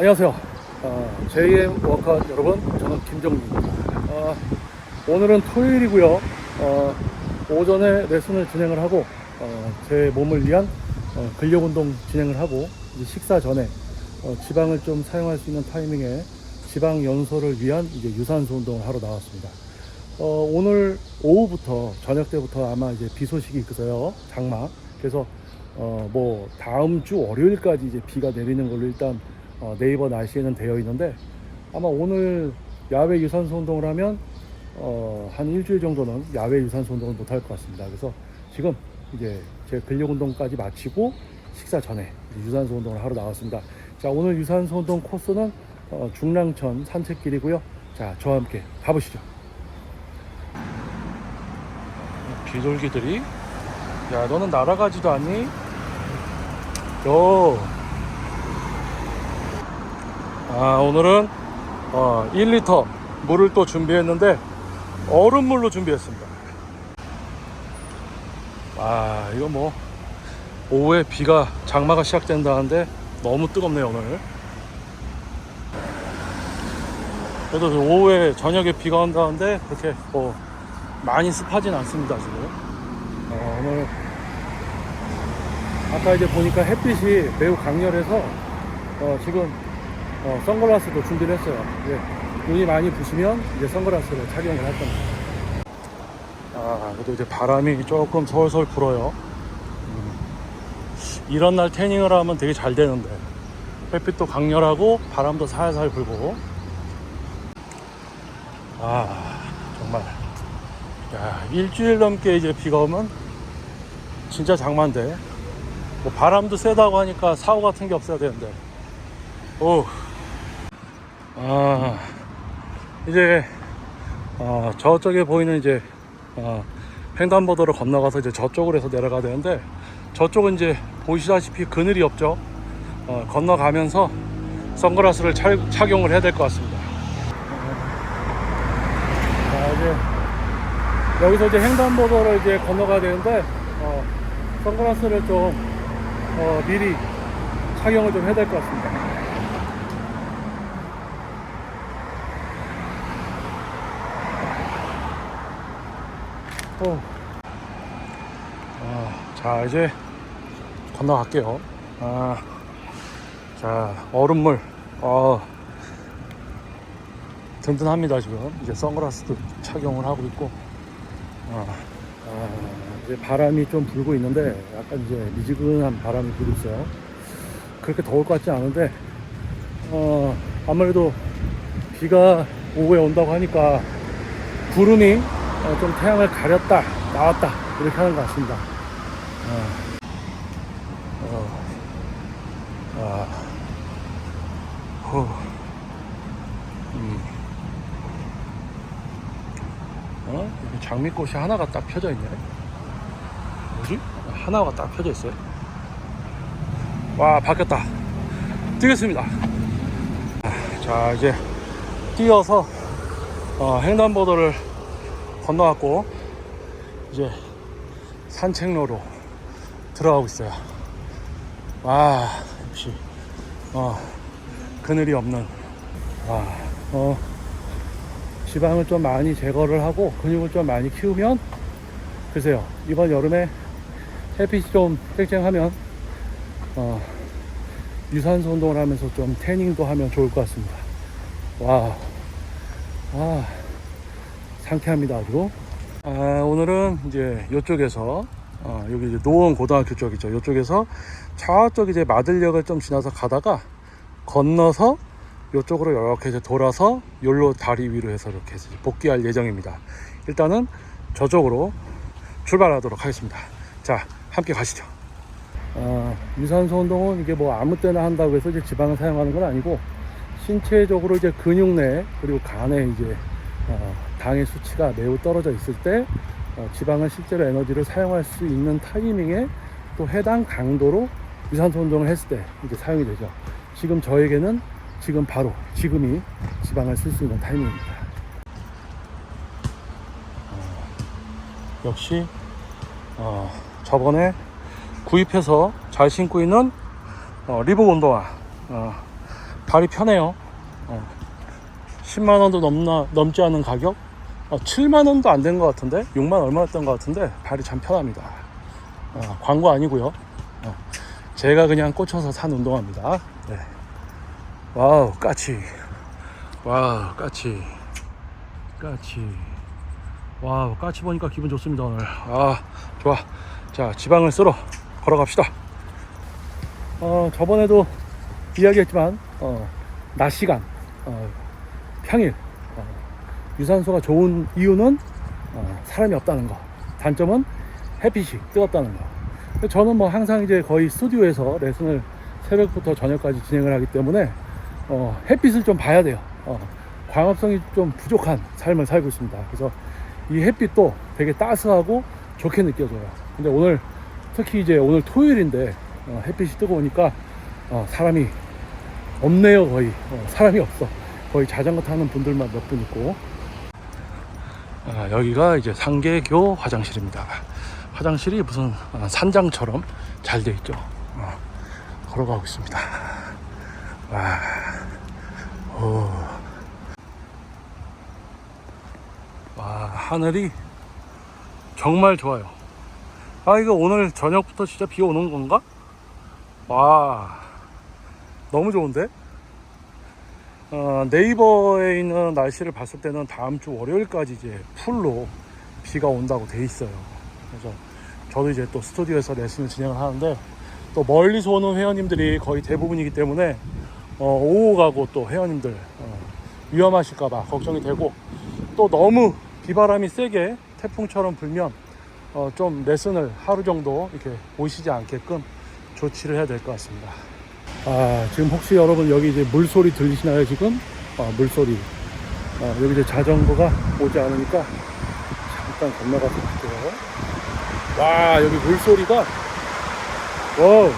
안녕하세요. 어, JM 워커 여러분, 저는 김정민입니다. 어, 오늘은 토요일이고요. 어, 오전에 레슨을 진행을 하고 어, 제 몸을 위한 어, 근력 운동 진행을 하고 식사 전에 어, 지방을 좀 사용할 수 있는 타이밍에 지방 연소를 위한 이제 유산소 운동을 하러 나왔습니다. 어, 오늘 오후부터 저녁 때부터 아마 이제 비 소식이 있어요. 장마. 그래서 어, 뭐 다음 주 월요일까지 이제 비가 내리는 걸로 일단 어, 네이버 날씨에는 되어 있는데 아마 오늘 야외 유산소 운동을 하면 어, 한 일주일 정도는 야외 유산소 운동을 못 할 것 같습니다. 그래서 지금 이제 제 근력 운동까지 마치고 식사 전에 유산소 운동을 하러 나왔습니다. 자 오늘 유산소 운동 코스는 어, 중랑천 산책길이고요. 자 저와 함께 가보시죠. 비둘기들이 야 너는 날아가지도 않니? 요. 아 오늘은 어, 1리터 물을 또 준비했는데 얼음물로 준비했습니다. 아 이거 뭐 오후에 비가 장마가 시작된다는데 너무 뜨겁네요 오늘. 그래도 오후에 저녁에 비가 온다는데 그렇게 뭐 많이 습하진 않습니다 지금. 어, 오늘 아까 이제 보니까 햇빛이 매우 강렬해서 어, 지금 어, 선글라스도 준비를 했어요. 이제 눈이 많이 부시면 이제 선글라스를 착용을 할 겁니다. 아, 그래도 이제 바람이 조금 솔솔 불어요. 음. 이런 날 태닝을 하면 되게 잘 되는데 햇빛도 강렬하고 바람도 살살 불고 아 정말 야 일주일 넘게 이제 비가 오면 진짜 장마인데 뭐 바람도 세다고 하니까 사고 같은 게 없어야 되는데 오. 아 이제 어, 저쪽에 보이는 이제 어, 횡단보도를 건너가서 이제 저쪽으로 해서 내려가야 되는데 저쪽은 이제 보시다시피 그늘이 없죠 어, 건너가면서 선글라스를 차, 착용을 해야 될 것 같습니다 자 이제 여기서 이제 횡단보도를 이제 건너가야 되는데 어, 선글라스를 좀 어, 미리 착용을 좀 해야 될 것 같습니다. 어. 아, 자 이제 건너갈게요. 아, 자 얼음물 어, 든든합니다 지금 이제 선글라스도 착용을 하고 있고 아, 아, 이제 바람이 좀 불고 있는데 약간 이제 미지근한 바람이 불고 있어요. 그렇게 더울 것 같지 않은데 어, 아무래도 비가 오후에 온다고 하니까 구름이 어, 좀 태양을 가렸다 나왔다 이렇게 하는 것 같습니다. 어, 어, 아, 후, 음. 어? 여기 장미꽃이 하나가 딱 펴져 있네. 뭐지? 하나가 딱 펴져 있어요. 와, 바뀌었다. 뛰겠습니다. 아, 자, 이제 뛰어서 어, 횡단보도를 건너왔고 이제 산책로로 들어가고 있어요. 와, 역시 어, 그늘이 없는 와, 어, 지방을 좀 많이 제거를 하고 근육을 좀 많이 키우면 글쎄요 이번 여름에 햇빛이 좀 쨍쨍하면 어, 유산소 운동을 하면서 좀 태닝도 하면 좋을 것 같습니다 와, 아, 상쾌합니다 아주 아, 오늘은 이제 이쪽에서 어, 여기 이제 노원 고등학교 쪽이죠 이쪽에서 저쪽 이제 마들역을 좀 지나서 가다가 건너서 이쪽으로 이렇게 이제 돌아서 열로 다리 위로 해서 이렇게 해서 복귀할 예정입니다. 일단은 저쪽으로 출발하도록 하겠습니다. 자, 함께 가시죠. 어, 유산소 운동은 이게 뭐 아무 때나 한다고 해서 이제 지방을 사용하는 건 아니고 신체적으로 이제 근육 내 그리고 간에 이제 어, 당의 수치가 매우 떨어져 있을 때 어, 지방을 실제로 에너지를 사용할 수 있는 타이밍에 또 해당 강도로 유산소 운동을 했을 때 이제 사용이 되죠. 지금 저에게는 지금 바로 지금이 지방을 쓸 수 있는 타이밍입니다. 어, 역시 어, 저번에 구입해서 잘 신고 있는 어, 리복 운동화 어, 발이 편해요. 어. 10만 원도 넘나 넘지 않은 가격? 어, 7만 원도 안 된 것 같은데 6만 얼마였던 것 같은데 발이 참 편합니다. 어, 광고 아니고요. 어, 제가 그냥 꽂혀서 산 운동화입니다. 네. 와우 까치. 와우 까치. 까치. 와우 까치 보니까 기분 좋습니다 오늘. 아 좋아. 자 지방을 쓸어 걸어갑시다. 어 저번에도 이야기했지만 어, 낮 시간 어, 평일. 어, 유산소가 좋은 이유는 어, 사람이 없다는 거. 단점은 햇빛이 뜨겁다는 거. 저는 뭐 항상 이제 거의 스튜디오에서 레슨을 새벽부터 저녁까지 진행을 하기 때문에 어, 햇빛을 좀 봐야 돼요. 어, 광합성이 좀 부족한 삶을 살고 있습니다. 그래서 이 햇빛도 되게 따스하고 좋게 느껴져요. 근데 오늘 특히 이제 오늘 토요일인데 어, 햇빛이 뜨거우니까 어, 사람이 없네요 거의. 어, 사람이 없어 거의 자전거 타는 분들만 몇 분 있고 아, 여기가 이제 상계교 화장실입니다 화장실이 무슨 아, 산장처럼 잘돼 있죠 어, 걸어가고 있습니다 와, 오. 와 하늘이 정말 좋아요 아 이거 오늘 저녁부터 진짜 비 오는 건가? 와 너무 좋은데? 어, 네이버에 있는 날씨를 봤을 때는 다음 주 월요일까지 이제 풀로 비가 온다고 돼 있어요. 그래서 저도 이제 또 스튜디오에서 레슨을 진행을 하는데 또 멀리서 오는 회원님들이 거의 대부분이기 때문에 어, 오후 가고 또 회원님들 어, 위험하실까봐 걱정이 되고 또 너무 비바람이 세게 태풍처럼 불면 어, 좀 레슨을 하루 정도 이렇게 오시지 않게끔 조치를 해야 될 것 같습니다. 아, 지금 혹시 여러분 여기 이제 물소리 들리시나요, 지금? 아, 물소리. 아, 여기 이제 자전거가 오지 않으니까 잠깐 건너가서 볼게요. 와, 여기 물소리가, 와우.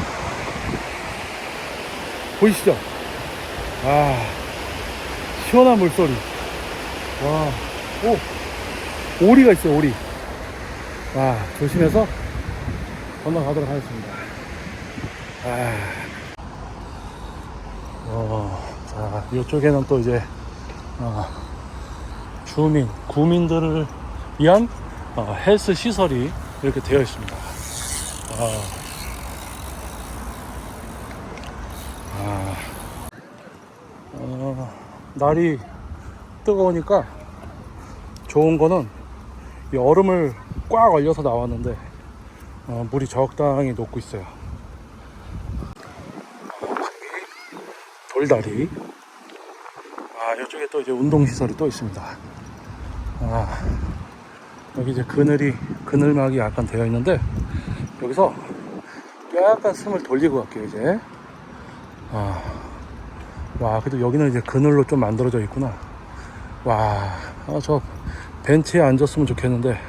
보이시죠? 아, 시원한 물소리. 와, 오, 오리가 있어요, 오리. 와, 조심해서 건너가도록 하겠습니다. 아. 어, 자, 이쪽에는 또 이제, 어, 주민, 구민들을 위한 어, 헬스 시설이 이렇게 되어 있습니다. 어, 아, 어, 날이 뜨거우니까 좋은 거는 이 얼음을 꽉 얼려서 나왔는데 어, 물이 적당히 녹고 있어요. 돌다리. 아, 이쪽에 또 이제 운동시설이 또 있습니다. 아, 여기 이제 그늘이, 그늘막이 약간 되어 있는데, 여기서 약간 숨을 돌리고 갈게요, 이제. 아, 와, 그래도 여기는 이제 그늘로 좀 만들어져 있구나. 와, 아, 저 벤치에 앉았으면 좋겠는데,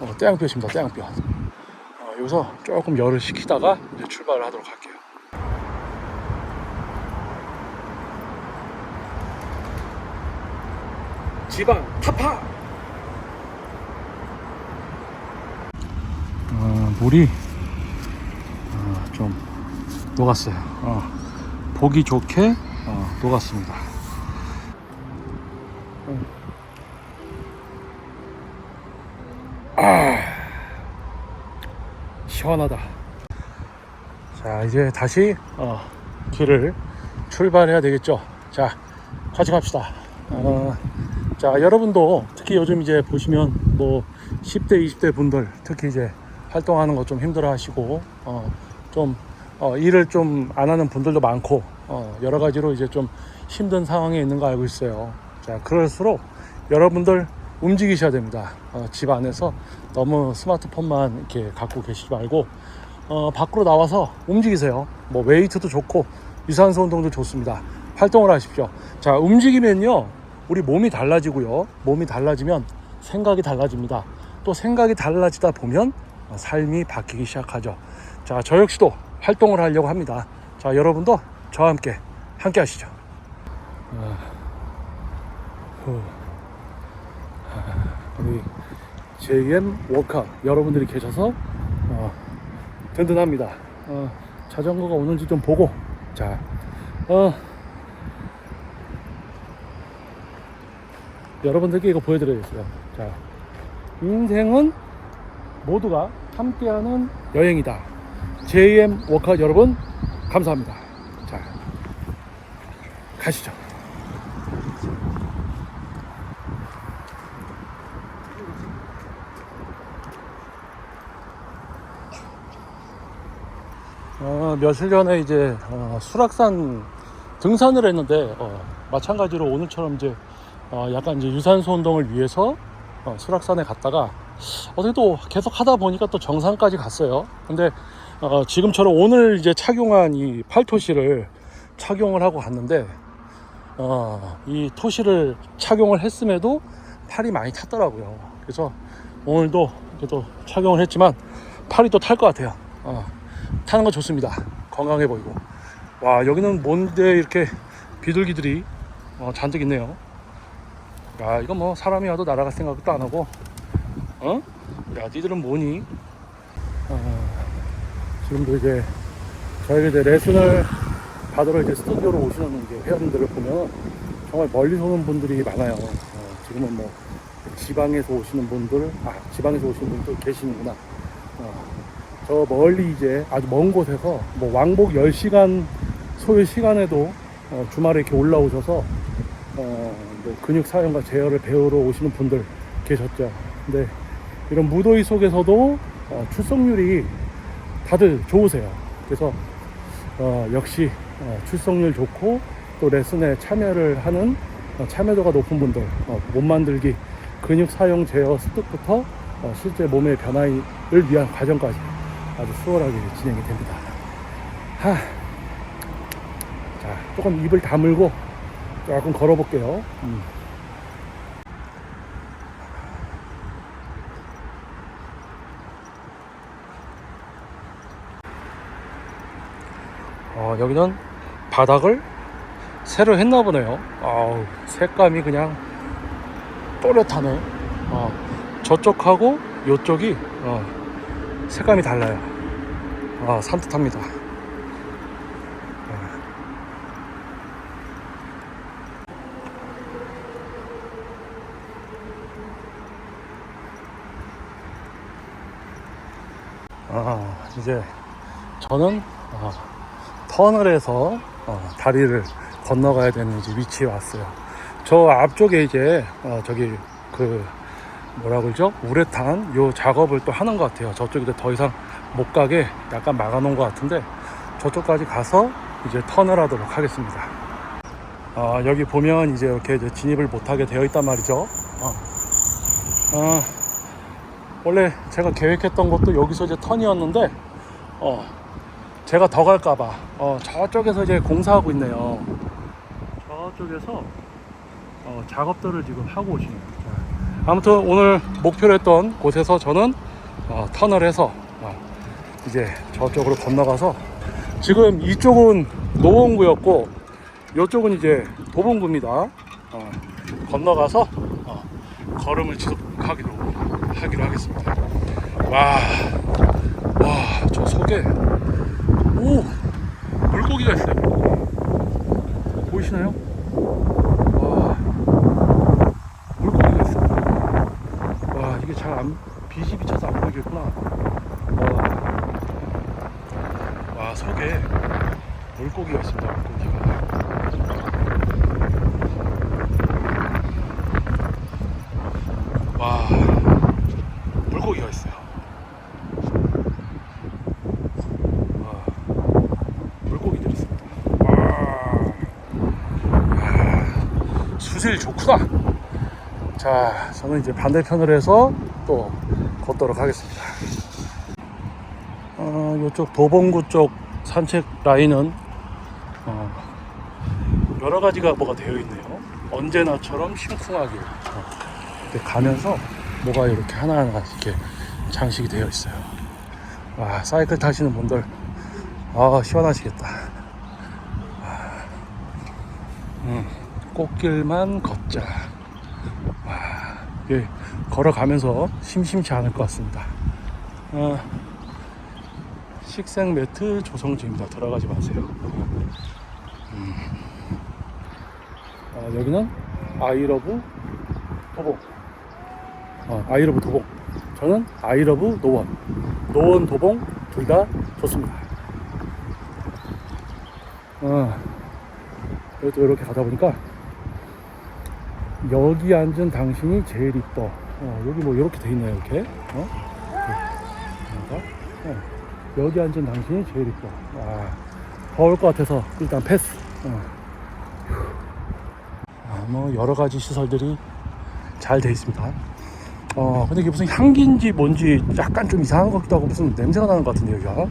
어, 떼양볕입니다, 떼양볕. 어, 여기서 조금 열을 식히다가 이제 출발을 하도록 할게요. 지방 타파. 어, 물이 어, 좀 녹았어요. 어, 보기 좋게 어, 녹았습니다. 어. 아, 시원하다. 자, 이제 다시 어, 길을 출발해야 되겠죠. 자, 같이 갑시다. 어, 자, 여러분도 특히 요즘 이제 보시면 뭐 10대, 20대 분들 특히 이제 활동하는 거좀 힘들어 하시고, 어, 좀, 어, 일을 좀 안 하는 분들도 많고, 어, 여러 가지로 이제 좀 힘든 상황에 있는 거 알고 있어요. 자, 그럴수록 여러분들 움직이셔야 됩니다. 어, 집 안에서 너무 스마트폰만 이렇게 갖고 계시지 말고, 어, 밖으로 나와서 움직이세요. 뭐 웨이트도 좋고, 유산소 운동도 좋습니다. 활동을 하십시오. 자, 움직이면요. 우리 몸이 달라지고요. 몸이 달라지면 생각이 달라집니다. 또 생각이 달라지다 보면 삶이 바뀌기 시작하죠. 자, 저 역시도 활동을 하려고 합니다. 자, 여러분도 저와 함께 함께 하시죠. 아, 후. 아, 우리 JM 워카 여러분들이 계셔서 어, 든든합니다. 어, 자전거가 오는지 좀 보고 자 어, 여러분들께 이거 보여드려야겠어요. 자, 인생은 모두가 함께하는 여행이다. JM 워커 여러분, 감사합니다. 자, 가시죠. 어, 며칠 전에 이제 어, 수락산 등산을 했는데 어, 마찬가지로 오늘처럼 이제 어, 약간 이제 유산소 운동을 위해서 어, 수락산에 갔다가 어떻게 또 계속 하다 보니까 또 정상까지 갔어요. 근데 어, 지금처럼 오늘 이제 착용한 이 팔토시를 착용을 하고 갔는데 어, 이 토시를 착용을 했음에도 팔이 많이 탔더라고요. 그래서 오늘도 그래도 착용을 했지만 팔이 또 탈 것 같아요. 어, 타는 거 좋습니다. 건강해 보이고. 와 여기는 뭔데 이렇게 비둘기들이 어, 잔뜩 있네요. 야 이거 뭐 사람이 와도 날아갈 생각도 안 하고 어? 야 니들은 뭐니? 어, 지금도 이제 저희가 이제 레슨을 받으러 이제 스튜디오로 오시는 이제 회원들을 보면 정말 멀리서 오는 분들이 많아요. 어, 지금은 뭐 지방에서 오시는 분들, 아 지방에서 오시는 분들 계시는구나. 어, 저 멀리 이제 아주 먼 곳에서 뭐 왕복 10시간 소요 시간에도 어, 주말에 이렇게 올라오셔서 어, 뭐 근육 사용과 제어를 배우러 오시는 분들 계셨죠. 근데 이런 무더위 속에서도 어, 출석률이 다들 좋으세요. 그래서 어, 역시 어, 출석률 좋고 또 레슨에 참여를 하는 어, 참여도가 높은 분들 어, 몸 만들기 근육 사용 제어 습득부터 어, 실제 몸의 변화를 위한 과정까지 아주 수월하게 진행이 됩니다. 하. 자, 조금 입을 다물고 조금 걸어볼게요. 음. 어, 여기는 바닥을 새로 했나 보네요. 아우, 색감이 그냥 또렷하네. 어, 저쪽하고 이쪽이 어, 색감이 달라요. 아, 산뜻합니다. 아, 이제 저는 어, 터널에서 어, 다리를 건너가야 되는 이제 위치에 왔어요. 저 앞쪽에 이제 어, 저기 그 뭐라 그러죠? 우레탄 요 작업을 또 하는 것 같아요. 저쪽에 더 이상 못 가게 약간 막아놓은 것 같은데 저쪽까지 가서 이제 터널하도록 하겠습니다. 아, 여기 보면 이제 이렇게 이제 진입을 못하게 되어 있단 말이죠. 어. 아, 원래 제가 계획했던 것도 여기서 이제 턴이었는데 어, 제가 더 갈까봐 어, 저쪽에서 이제 공사하고 있네요. 저쪽에서 어, 작업들을 지금 하고 오시네요. 자, 아무튼 오늘 목표로 했던 곳에서 저는 어, 터널해서 어, 이제 저쪽으로 건너가서 지금 이쪽은 노원구였고 이쪽은 이제 도봉구입니다. 어, 건너가서 어, 걸음을 지속하기로 하기로 하겠습니다. 와, 와, 저 속에 오 물고기가 있어요. 보이시나요? 와, 물고기가 있어요. 와, 이게 잘 안, 빛이 비쳐서 안 보이겠구나. 와, 와 속에 물고기가 있습니다. 물고기가. 와, 물고기가 있어요. 와, 물고기들이 있습니다. 와, 야, 수질 좋구나. 자, 저는 이제 반대편으로 해서 또 걷도록 하겠습니다. 어, 이쪽 도봉구 쪽 산책 라인은 어, 여러 가지가 뭐가 되어 있네요. 언제나처럼 심쿵하게 어, 이렇게 가면서 뭐가 이렇게 하나하나 이렇게 장식이 되어 있어요. 와 사이클 타시는 분들 아 시원하시겠다. 와, 음, 꽃길만 걷자. 와 예, 걸어가면서 심심치 않을 것 같습니다. 어, 식생 매트 조성 중입니다. 들어가지 마세요. 음. 어, 여기는 아이러브 도봉. 어, 아이러브 도봉. 저는 아이러브 노원. 노원 도봉 둘 다 좋습니다. 어, 이것도 이렇게 가다 보니까 여기 앉은 당신이 제일 이뻐. 어, 여기 뭐 이렇게 돼 있네요, 이렇게. 어? 이렇게. 어, 여기 앉은 당신이 제일 이뻐. 아, 더울 것 같아서 일단 패스. 어. 휴. 아, 뭐 여러 가지 시설들이 잘 돼 있습니다. 어, 근데 이게 무슨 향기인지 뭔지 약간 좀 이상한 것 같기도 하고 무슨 냄새가 나는 것 같은데, 여기가. 어.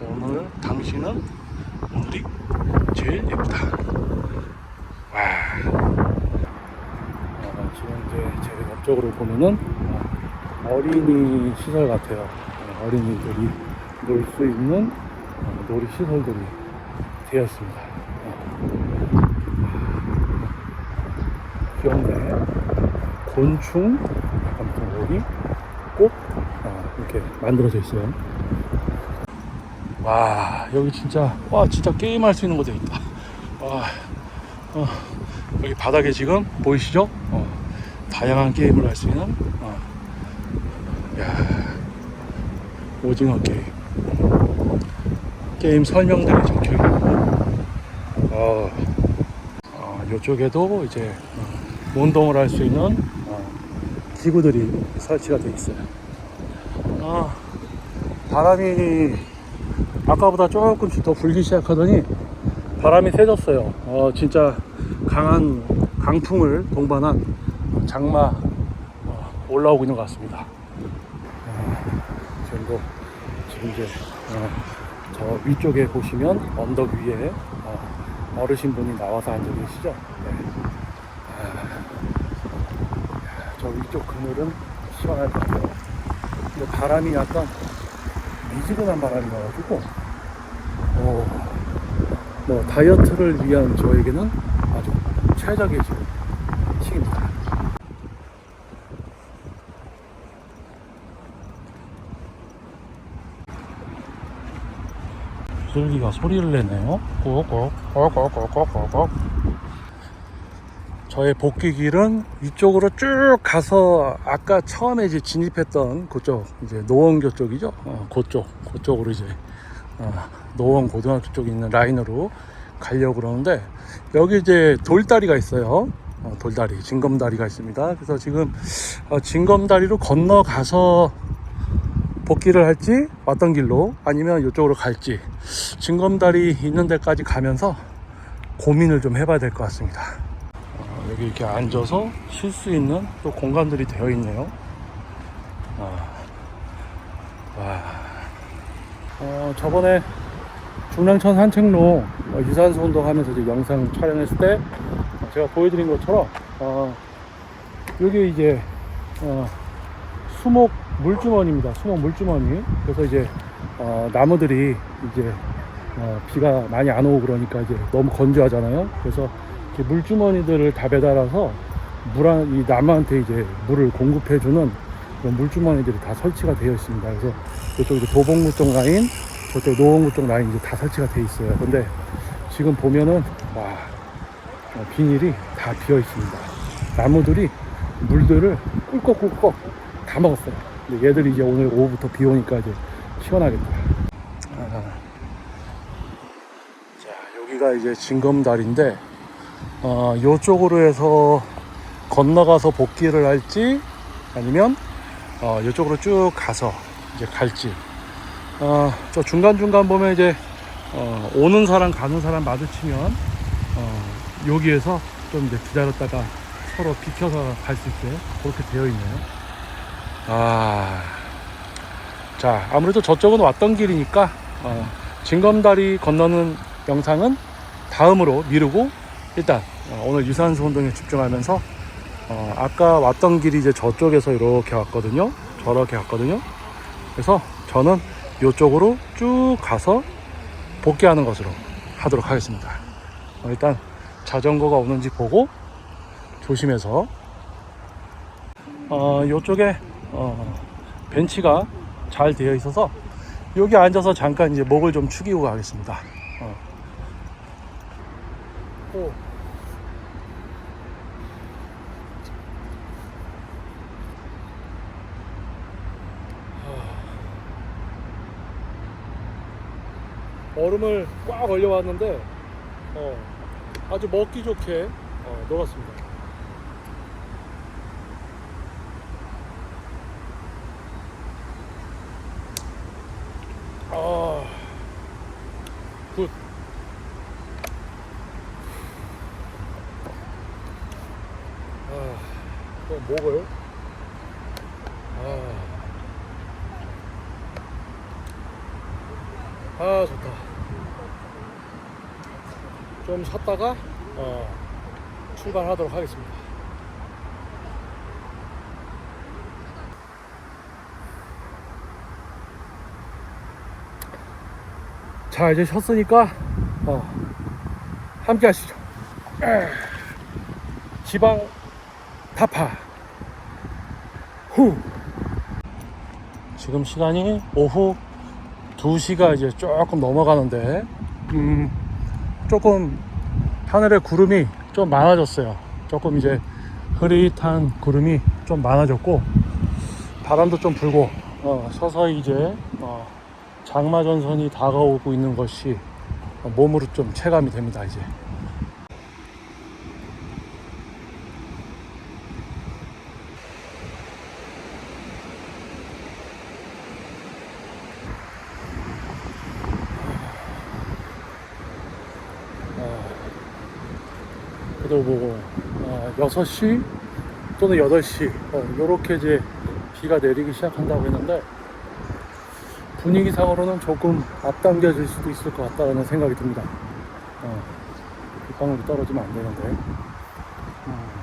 오늘 당신은 오늘이 제일 예쁘다. 와. 어, 지금 옆쪽으로 보면은 어, 어린이 시설 같아요. 어, 어린이들이 놀 수 있는 어, 놀이 시설들이. 어. 귀엽네. 곤충, 놀이 꼭 어, 이렇게 만들어져 있어요. 와 여기 진짜 와 진짜 게임할 수 있는 곳에 있다 와 어, 여기 바닥에 지금 보이시죠 어, 다양한 게임을 할 수 있는 어, 야 오징어 게임. 게임 설명들이 적혀 있고. 어, 어, 이쪽에도 이제 어, 운동을 할 수 있는 어, 기구들이 설치가 되어 있어요. 아, 바람이 아까보다 조금씩 더 불기 시작하더니 바람이 세졌어요. 어, 진짜 강한 강풍을 동반한 장마 어, 올라오고 있는 것 같습니다. 어, 지금도 지금 이제 어, 저 위쪽에 보시면 언덕 위에 어, 어르신 분이 나와서 앉아 계시죠. 네. 아, 저 위쪽 그늘은 시원할 것 같아요. 근데 바람이 약간 미지근한 바람이 나가지고 어, 뭐 다이어트를 위한 저에게는 아주 최적의 지금 시기입니다. 비둘기가 소리를 내네요. 꼭꼭꼭꼭꼭꼭꼭 저의 복귀 길은 이쪽으로 쭉 가서 아까 처음에 이제 진입했던 그쪽 이제 노원교 쪽이죠. 어, 그쪽 그쪽으로 이제 어, 노원 고등학교 쪽에 있는 라인으로 가려고 그러는데 여기 이제 돌다리가 있어요. 어, 돌다리 징검다리가 있습니다. 그래서 지금 어, 징검다리로 건너가서 복귀를 할지 왔던 길로 아니면 이쪽으로 갈지 징검다리 있는 데까지 가면서 고민을 좀 해봐야 될 것 같습니다. 어, 여기 이렇게 앉아서 쉴 수 있는 또 공간들이 되어 있네요. 어, 와. 어, 저번에 중랑천 산책로 어, 유산소 운동하면서 이제 영상 촬영했을 때 어, 제가 보여드린 것처럼 어, 여기 이제 어, 수목 물주머니입니다. 수목 물주머니. 그래서 이제 어, 나무들이 이제 어, 비가 많이 안 오고 그러니까 이제 너무 건조하잖아요. 그래서 물주머니들을 다 배달아서 물한 이 나무한테 이제 물을 공급해주는 그런 물주머니들이 다 설치가 되어 있습니다. 그래서 이쪽 이제 도봉구 쪽 라인, 저쪽 노원구 쪽 라인 이제 다 설치가 되어 있어요. 근데 지금 보면은 와 어, 비닐이 다 비어 있습니다. 나무들이 물들을 꿀꺽꿀꺽 다 먹었어요. 얘들이 이제 오늘 오후부터 비 오니까 이제 시원하겠다. 아, 자, 여기가 이제 징검다리인데, 어, 요쪽으로 해서 건너가서 복귀를 할지, 아니면, 어, 요쪽으로 쭉 가서 이제 갈지. 어, 저 중간중간 보면 이제, 어, 오는 사람, 가는 사람 마주치면, 어, 여기에서 좀 이제 기다렸다가 서로 비켜서 갈 수 있게 그렇게 되어 있네요. 아, 자, 아무래도 저쪽은 왔던 길이니까, 어, 징검다리 건너는 영상은 다음으로 미루고, 일단, 어, 오늘 유산소 운동에 집중하면서, 어, 아까 왔던 길이 이제 저쪽에서 이렇게 왔거든요. 저렇게 갔거든요. 그래서 저는 이쪽으로 쭉 가서 복귀하는 것으로 하도록 하겠습니다. 어, 일단 자전거가 오는지 보고 조심해서 어, 이쪽에 어, 벤치가 잘 되어 있어서 여기 앉아서 잠깐 이제 목을 좀 축이고 가겠습니다. 어. 오. 얼음을 꽉 얼려왔는데 어, 아주 먹기 좋게 어, 녹았습니다. 아, 굿. 아, 또 먹어요? 아, 아 좋다. 좀 쉬었다가 어, 출발하도록 하겠습니다. 자 이제 쉬었으니까 어, 함께 하시죠. 에, 지방 타파. 후. 지금 시간이 오후 2시가 이제 조금 넘어가는데 음, 조금 하늘에 구름이 좀 많아졌어요. 조금 이제 흐릿한 구름이 좀 많아졌고 바람도 좀 불고 어, 서서히 이제 어, 장마 전선이 다가오고 있는 것이 몸으로 좀 체감이 됩니다. 이제. 그도 보고 어, 6시 또는 8시 어, 요렇게 이제 비가 내리기 시작한다고 했는데 분위기상으로는 조금 앞당겨질 수도 있을 것 같다는 생각이 듭니다. 어, 빗방울이 떨어지면 안 되는데. 음.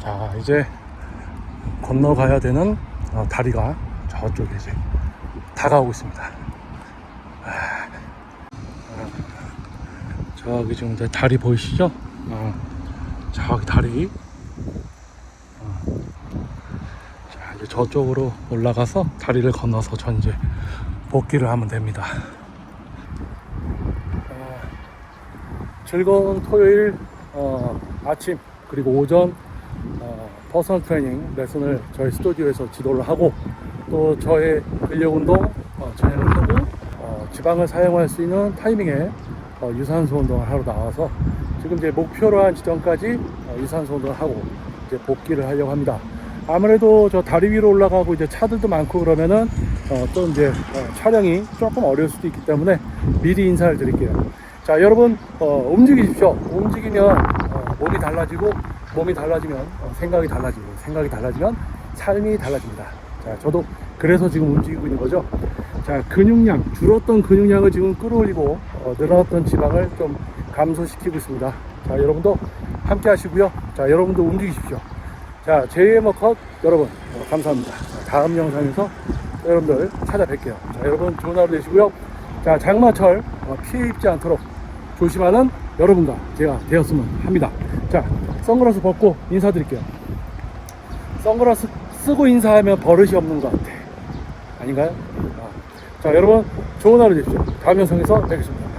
자, 이제 건너가야 되는 어, 다리가 저쪽에 이제 다가오고 있습니다. 아, 저기 지금 다리 보이시죠? 어, 저기 다리. 자, 이제 저쪽으로 올라가서 다리를 건너서 전 이제 복귀를 하면 됩니다. 어, 즐거운 토요일 어, 아침 그리고 오전 어, 퍼스널 트레이닝 레슨을 저희 스튜디오에서 지도를 하고 또 저의 근력 운동 어, 진행을 하고 어, 지방을 사용할 수 있는 타이밍에 어, 유산소 운동을 하러 나와서 지금 이제 목표로 한 지점까지 어, 유산소 운동을 하고 이제 복귀를 하려고 합니다. 아무래도 저 다리 위로 올라가고 이제 차들도 많고 그러면은 어, 또 이제 어, 촬영이 조금 어려울 수도 있기 때문에 미리 인사를 드릴게요. 자 여러분 어, 움직이십시오. 움직이면 어, 몸이 달라지고 몸이 달라지면 어, 생각이 달라지고 생각이 달라지면 삶이 달라집니다. 자 저도 그래서 지금 움직이고 있는 거죠. 자 근육량 줄었던 근육량을 지금 끌어올리고 어, 늘어났던 지방을 좀 감소시키고 있습니다. 자 여러분도 함께 하시고요. 자 여러분도 움직이십시오. 자 제이의 머컷 여러분 어, 감사합니다. 자, 다음 영상에서 여러분들 찾아뵐게요. 자 여러분 좋은 하루 되시고요. 자 장마철 어, 피해 입지 않도록 조심하는 여러분과 제가 되었으면 합니다. 자 선글라스 벗고 인사드릴게요. 선글라스 쓰고 인사하면 버릇이 없는 것 같아. 아닌가요? 아. 자 여러분 좋은 하루 되십시오. 다음 영상에서 뵙겠습니다.